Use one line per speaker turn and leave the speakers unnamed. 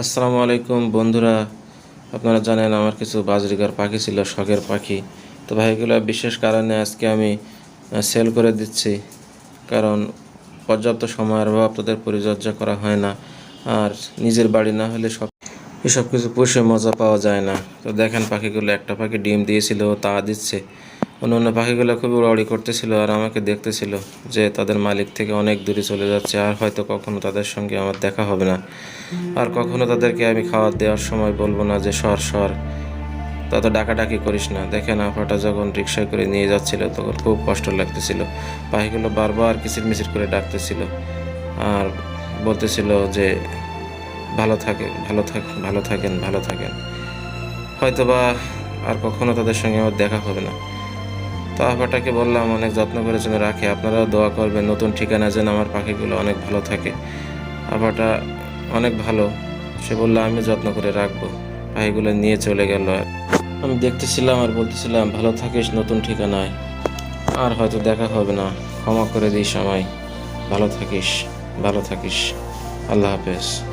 আসসালামু আলাইকুম, বন্ধুরা। আপনারা জানেন আমার কিছু বাজরিকার পাখি ছিল, শখের পাখি। তো ভাইগুলো বিশেষ কারণে আজকে আমি সেল করে দিচ্ছি। কারণ পর্যাপ্ত সময়ের অভাব তাদের পরিচর্যা করা হয় না। আর নিজের বাড়ি না হলে সব, এসব কিছু পুষে মজা পাওয়া যায় না। তো দেখেন পাখিগুলো, একটা পাখি ডিম দিয়েছিল, তা দিচ্ছে। অন্য অন্য পাখিগুলো খুবই উড়াউড়ি করতেছিল আর আমাকে দেখতেছিল যে তাদের মালিক থেকে অনেক দূরে চলে যাচ্ছে আর হয়তো কখনো তাদের সঙ্গে আমার দেখা হবে না। আর কখনো তাদেরকে আমি খাবার দেওয়ার সময় বলব না যে, সর সর তত ডাকাডাকি করিস না। দেখেন আপাটা যখন রিক্সায় করে নিয়ে যাচ্ছিল, তখন খুব কষ্ট লাগতেছিল। পাখিগুলো বারবার কিচির মিচির করে ডাকতেছিল আর বলতেছিল যে, ভালো থাকে, ভালো থাক, ভালো থাকেন ভালো থাকেন। হয়তোবা আর কখনো তাদের সঙ্গে আমার দেখা হবে না। তো আপাটাকে বললাম, অনেক যত্ন করে যেন রাখে। আপনারাও দোয়া করবেন, নতুন ঠিকানা যেন আমার পাখিগুলো অনেক ভালো থাকে। আপাটা অনেক ভালো। সে বলল, আমি যত্ন করে রাখব। পাখিগুলো নিয়ে চলে গেল। আমি দেখতেছিলাম আর বলতেছিলাম, ভালো থাকিস নতুন ঠিকানায়। আর হয়তো দেখা হবে না। ক্ষমা করে দিস আমায়। ভালো থাকিস ভালো থাকিস। আল্লাহ হাফেজ।